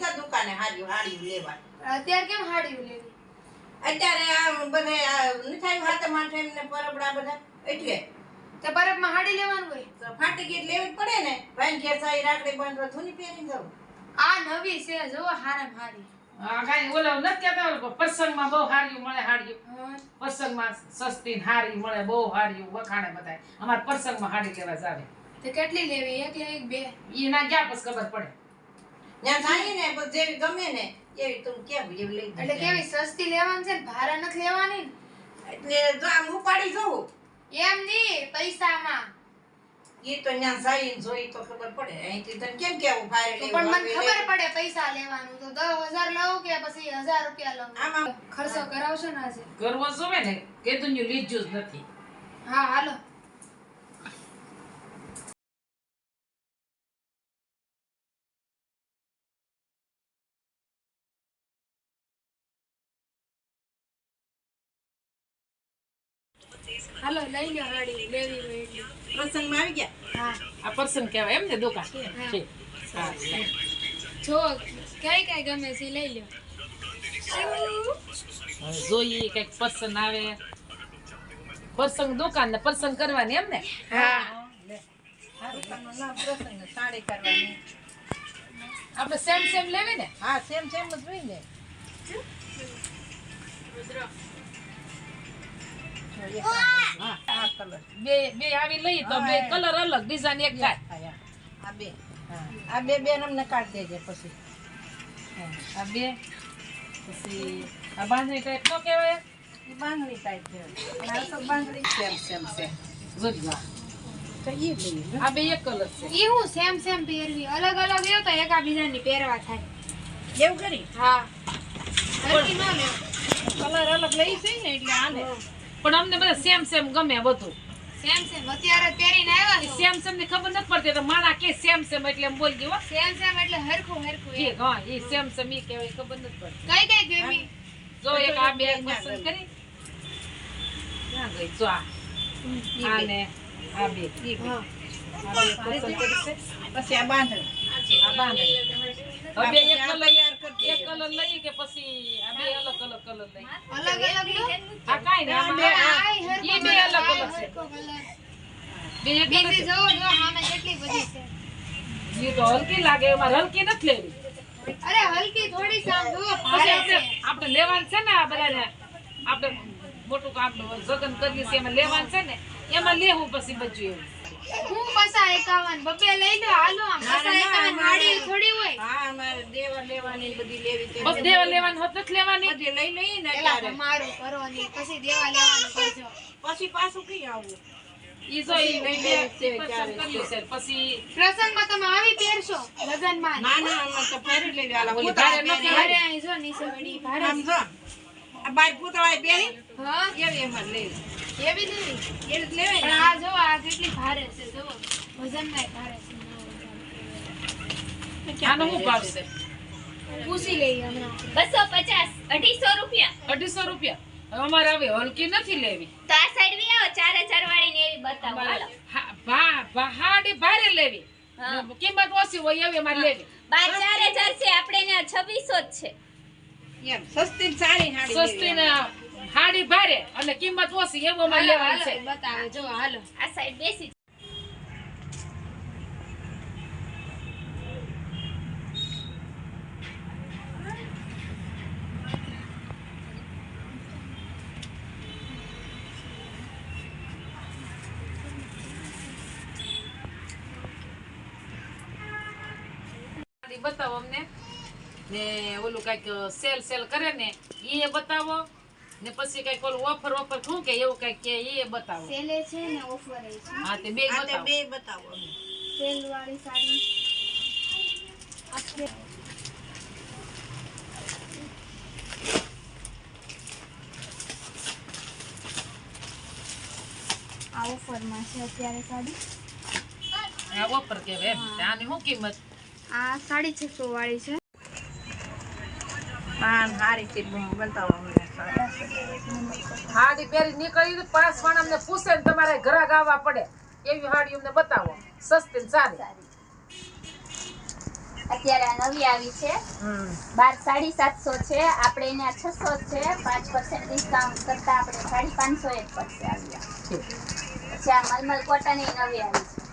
ગમને દુકાને હાડ્યું હાડ્યું લેવા. અત્યારે કેમ હાડ્યું લેવું? અત્યારે આ બધે મીઠાઈ નથી હાથે માથે એમને પરબડા બધા એટલે. તે બરફમાં હાડી લેવાનું હોય? તો ફાટી ગઈ લેવી પડે ને. ભાઈ ઘેર સાઈ રાખડી બાંધવા થૂની પહેરી જાવ આ નવી છે જો હારે હારી. આ કાંઈ ઓલો નથી કેતા ઓલો પ્રસંગમાં બહુ હાડિયું મળે હાડિયું હા. પ્રસંગમાં સસ્તી હારી મળે બહુ હારિયું વખાણે બધાય. અમારે પ્રસંગમાં હાડી લેવા જાવે તો કેટલી લેવી? એક લે એક બે? એના ના ગયા પછી ખબર પડે. ત્યાં થાય ને જેવી ગમે ને એવી તું કેમ એવી લઈ એટલે કેવી સસ્તી લેવાની છે ને? ભારે નથી લેવાની ને. એટલે જો આમ ઉપાડી જવું એમ નહીં પૈસામાં. એ તો ત્યાં સાઈ જોઈ તો ખબર પડે. અહીંથી તને કેમ કેવું ભારે લેવું પણ મને ખબર પડે પૈસા લેવાનું. તો દસ હજાર લઉં કે પછી હજાર રૂપિયા લઉં આમાં ખર્ચો કરાવશો ને આજે? કરવો જોવે ને કે તું લીધું જ નથી. હા હાલો. હાલો લઈ લો હાડી લેવી હોય પ્રસંગમાં આવી ગયા? હા. આ પ્રસંગ કહેવાય એમ ને દુકાન. છે હા જો કઈ કઈ ગમે છે લઈ લો જોઈએ કંઈક પ્રસંગ આવે. પ્રસંગ દુકાન ને પ્રસંગ કરવાની એમ ને હા દુકાનનું નામ પ્રસંગ સાડી કરવાની. આપણે સેમ સેમ લેવી ને? હા સેમ સેમ જ હોય ને. બે બે આવી લઈ તો બે કલર અલગ ડિઝાઇન એક થાય. આ બે. આ બે બેન અમને કાઢ દેજે પછી. આ બે. પછી આ બાંધણી ટાઈપ નો કહેવાય? એ બાંધણી ટાઈપ છે. અને તો બાંધણી સેમ સેમ છે જોજવા આ. તો એ લઈએ. આ બે એક કલર છે. ઈ સેમ સેમ પહેરવી. અલગ અલગ લેવ તો એકાબીજાની પહેરવા થાય. એવું કરી? હા. કલર અલગ લઈ છે ને એટલે આને. પણ અમને બધા સેમ સેમ ગમે બધું. સેમ સેમ અત્યારે પહેરીને આવ્યા સેમ સેમની ખબર નથી પડતી તો માણા કે સેમ સેમ એટલે એમ બોલી ગયો સેમ સેમ એટલે હરખું હરખું. હા એ સેમ સેમ ઈ કહેવાય ખબર નથી પડતી. કઈ કઈ ગમી? જો એક આ બે પસંદ કરી. ક્યાં ગઈ? જો આ. આ આ બે. ઈ બે. હા. આ બે પસંદ કરી છે. પછી આ બાંધણી. આ બાંધણી. હવે એક લઈ એક કલર લઈ કે પછી આ બે અલગ અલગ કલર લઈએ? અલગ અલગ આ કાંઈ બે અલગ અલગ છે. બે બીજી કલર જો સામે કેટલી બધી છે. ઈ તો હલકી લાગે એમાં હલકી નથી લેવી. અરે હલકી થોડી સામ આપણે લેવાનું છે ને આ બધાને આપણે મોટું કામ જગન કરીએ છીએ એમાં લેવાનું છે ને એમાં લેવું પછી બધું એવું. એકાવન. બબે લઈ લો હાલો આમ એકાવન હાડી થોડી હોય. હા અમારે દેવા લેવાની બધી લેવી છે. બસ દેવા લેવાની હોત નથી લેવાની. બધી લઈ લઈ ને પેલા અત્યારે. તમારું કરો પછી દેવા લેવાનું કરજો. પછી પાછું કઈ પ્રસંગમાં તમે આવી પહેરશો લગનમાં. ના ના અમે તો પહેરી લેવી હાલા ઓલી ભારે નથી ભારે અહીં જો નીચે વળી ભારે આમ આ બાર પૂતળા પહેરી. હા. એવી એમાં લેવી એવી લેવી. એ જ લેવાય પણ આ જો આ કેટલી ભારે છે જો આનો શું ભાવ છે? પૂછી લઈએ હમણાં. બસો પચાસ અઢીસો રૂપિયા. અઢીસો રૂપિયા. અમારે હવે હલકી નથી લેવી. તો આ સાઈડ બી આવો ચાર હજાર વાળી ને એવી બતાવો. હાલો. હા, ભા- ભા- હાડી ભારે લેવી. કિંમત ઓછી હોય એવી અમારે લેવી. બાર ચાર હજાર છે આપણે ત્યાં છવ્વીસો જ છે. એમ સસ્તી સારી હાડી સસ્તી હાડી ભારે અને કિંમત ઓછી એવું અમારે લેવાનું છે. બતાવે જો હાલો. આ સાઈડ બેસી હાડી બતાવો અમને. ને ઓલું કંઈક સેલ સેલ કરે ને ઈ બતાવો. ને પછી કંઈક ઓલું ઓફર ઓફર શું કે એવું કંઈક કે એ બતાવો. સેલે છે ને ઓફર છે. હા તે બે બતાવો. બે બતાવો સેલ વાળી સાડી. આ ઓફરમાં છે અત્યારે સાડી. આ ઓફર કેવાય એમ. આની શું કિંમત? આ સાડી છસો વાળી છે. બતાવો હાડી પહેરી નીકળી પાસ પણ અમને પૂછે ને તમારે ઘરા ગાવા પડે. એવી હાડી અમને બતાવો. સસ્તી ને સારી. અત્યારે આ નવી આવી છે. બાર સાડી સાતસો છે. આપણે એને છસો છે. પાંચ પર્સન્ટ ડિસ્કાઉન્ટ કરતા આપણે સાડી પાંચસો એક પડશે આવી. પછી આ મલમલ કોટન નવી આવી છે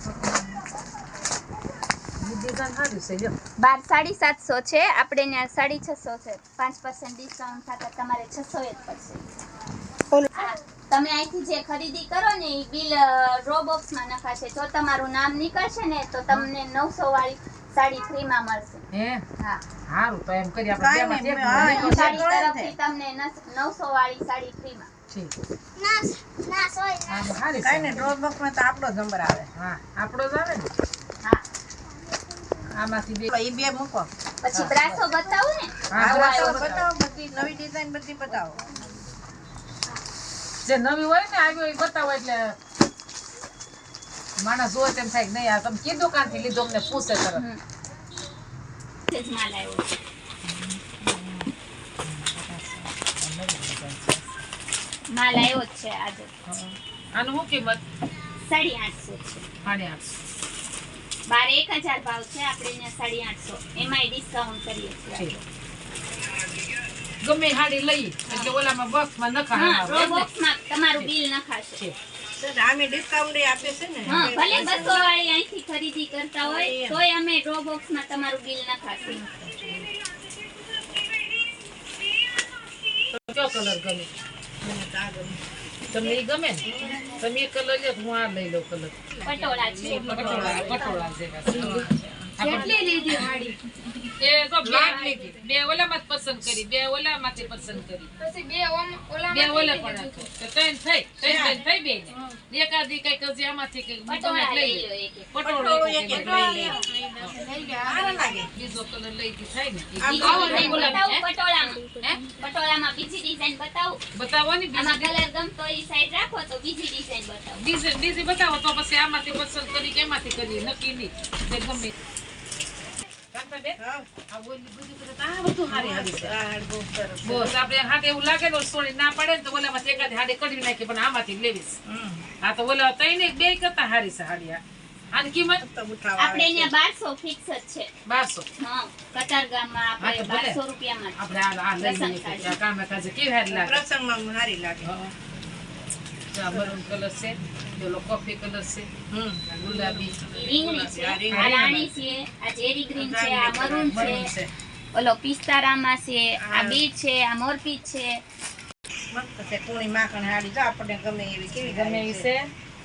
ઈ ડિઝાઇન સારી છે જો બાર સાડી સાતસો છે. આપણે ત્યાં સાડી છસો છે. પાંચ પર્સન્ટ ડિસ્કાઉન્ટ થતા તમારે છસો એક પડશે. તમે અહીંથી જે ખરીદી કરો ને એ બિલ ડ્રો બોક્સમાં નખાશે. જો તમારું નામ નીકળશે ને તો તમને નવસો વાળી સાડી ફ્રીમાં મળશે. હે? હા. સારું તો એમ કરી આપણે કાંઈ બેમાંથી એક નહીં, હા, લઈએ. સાડી તરફથી તમને નવસો વાળી સાડી ફ્રીમાં ઠીક. ના સોય આમ સારી કાંઈ ડ્રો બોક્સમાં તો આપણો જ નંબર આવે. હા આપણો જ આવે ને. આમાંથી બે. એ બે મૂકો. પછી બ્રાસો બતાવો ને. હા બ્રાસો બતાવો. બધી નવી ડિઝાઇન બધી બતાવો. જે નવી હોય ને આવ્યો એ બતાવો એટલે માણસ જોવે તેમ થાય કે નહીં આ તમે કીધું કાંથી લીધો અમને પૂછે તરત. માલ આવ્યો. છે. માલ આવ્યો જ છે આજે. આનું શું કિંમત? સાડી આઠસો છે. સાડી આઠસો. બાર એક હજાર ભાવ છે આપણે અહીંયા સાડી આઠસો. એમાંય ડિસ્કાઉન્ટ કરીએ છીએ ગમે હાડી લઈ એટલે ઓલામાં બોક્સમાં હા બોક્સમાં તમારું બિલ નખાશે. સર ડિસ્કાઉન્ટ આપે છે ને? હા ભલે વાળી અહીંથી ખરીદી કરતા હોય તોય અમે ડ્રો બોક્સમાં તમારું બિલ નખાશે. તો કયો કલર ગમે. તમને એ ગમે ને? તમે એક કલર લ્યો હું આ લઈ લઉં કલર. પટોળા છે. પટોળા પટોળા છે. કેટલી લીધી હાડી. એ તો બે બે ઓલામાં જ પસંદ કરી બે ઓલામાંથી પસંદ કરી. પછી બે ઓલા બે ઓલા પણ હતો. તો ત્રણ થઈ. બે ને એકાદી કંઈક હજી કંઈક બીજો લઈ લઈ લે. એક એક. પટોળો એક એક લઈ લે. બીજો કલર લઈ દી થાય ને. આવો બીજો ને, કલર બતાવું હે? પટોળામાં. પટોળામાં બીજી ડિઝાઇન બતાવું. બતાવો ને આમાં કલર ગમતો હોય સાઈડ રાખો તો બીજી ડિઝાઇન બતાવું. બીજી બીજી બતાવો તો પછી આમાંથી પસંદ કરી કે એમાંથી કરી. નક્કી નહીં. જે ગમે. બધું હારી હારી છે. આ બહુ સરસ છે. બસ આપણે હાથે એવું લાગે પ્રસંગમાં કલર છે. પેલો કોફી કલર છે. હમ. આ ગુલાબી છે. આ રાણી છે આ ચેરી ગ્રીન છે આ મરૂન છે. ઓલો પિસ્તારામાં છે આ બીટ છે આ મોરપીચ છે. મસ્ત છે કોણી માખણ હાડી તો આપણને ગમે એવી કેવી ગમે એવી છે.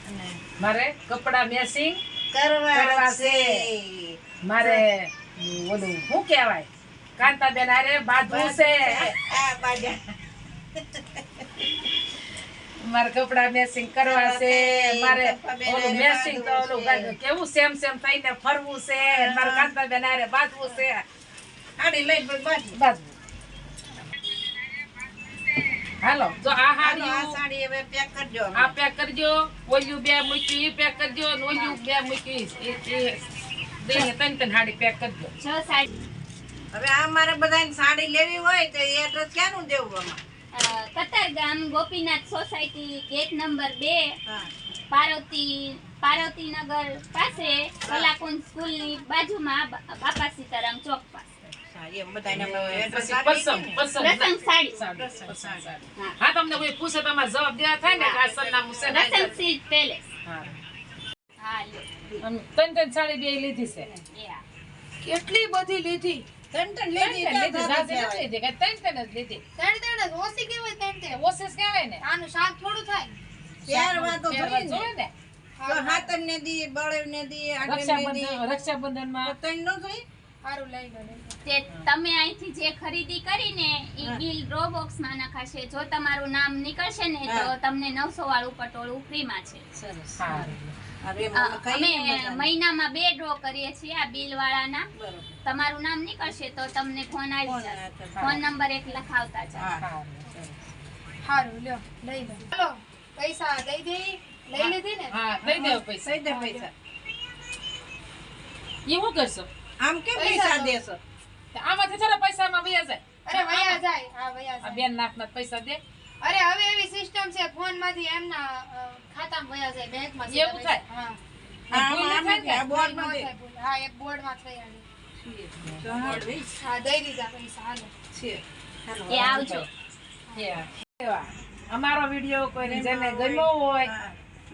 અને મારે કપડા મેસિંગ કરવા છે. મારે ઓલું શું કહેવાય? કાંતાબેન અરે બાજુ છે. આ બાજા. મારે કપડા મેસિંગ કરવા છે મારે ઓલું મેસિંગ તો ઓલું કેવું સેમ સેમ થઈને ફરવું છે મારે કાંતાબેન આરે બાંધવું છે. હાડી લઈ બાંધવું. હાલો જો આ હાલો, આ સાડી હવે પેક કરજો આ પેક કરજો ઓલું બે મૂકી પેક કરજો અને બે ઈ. દઈને તન તન હાડી પેક કરજો. છ સાડી. હવે આ મારે બધાને સાડી લેવી હોય તો એડ્રેસ ક્યાંનું દેવું આમાં? Katargam Gopinath society gate number બે. હા. પાર્વતી પાર્વતીનગર પાસે કલાકુંજ સ્કૂલની બાજુમાં બાપા સીતારામ ચોક પાસે. કેટલી બધી લીધી? ત્રણ ત્રણ ત્રણ લીધી, ત્રણ લીધી, ક્યાં જાજી ભાભી નથી લીધી, કાંઈ ત્રણ ત્રણ જ લીધી. ત્રણ ત્રણ જ ઓછી કેવાય ત્રણ ત્રણ ઓછીસ કહેવાય ને આનું શાક થોડું થાય પહેરવા તો જોઈએ ને. જોઈએ ને. તો હાથર ને દી બળેવ ને દી આઠમ રક્ષાબંધન રક્ષાબંધનમાં ત્રણ નો જોઈએ સારું લઈ લો લઈ લો. તે તમે અહીંથી જે ખરીદી કરીને ઈ હા. બિલ ડ્રો બોક્સમાં નખાશે જો તમારું નામ નીકળશે ને તો તમને નવસો વાળું પટોળું ફ્રી માં છે સારું. અમે મહિનામાં બે ડ્રો કરીએ છીએ આ બિલ વાળાના તમારું નામ નીકળશે તો તમને ફોન આવી ફોન જશે. ફોન નંબર એક લખાવતા જાઓ. હા. સારું. સારું લ્યો લઈ લો. ચાલો પૈસા દઈ દઈ લઈ લીધી ને? હા દઈ દેવો પૈસા. સહી દે પૈસા. ઈ શું કરશો? આમ કેમ પૈસા પૈસા દેશો? આમાંથી જરા પૈસામાં વયા જાય. અરે વયા જાય. હા વયા આ જાય. બેન નાખના પૈસા દે. અરે હવે એવી સિસ્ટમ છે ફોનમાંથી એમના ખાતામાં વયા જાય બેંકમાં એવું થાય? હા? બોર્ડ ભૂલ. હા એક બોર્ડમાં થઈ આવે બોર્ડ હા દઈ દીધા પૈસા હાલો છે. હાલો, એ આવજો. અમારો વીડિયો કોઈને જેને ગમ્યો હોય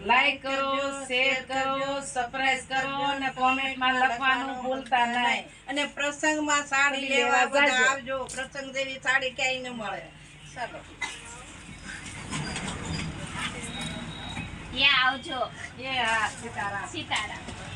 લાઈક કરો શેર કરો સબસ્ક્રાઇબ કરો અને કોમેન્ટમાં લખવાનું ભૂલતા નહીં. અને પ્રસંગમાં સાડી લેવા લેવા બધા આવજો. પ્રસંગ જેવી સાડી ક્યાંય ન મળે. ચાલો. એ આવજો. એ હા સીતારામ. સીતારામ.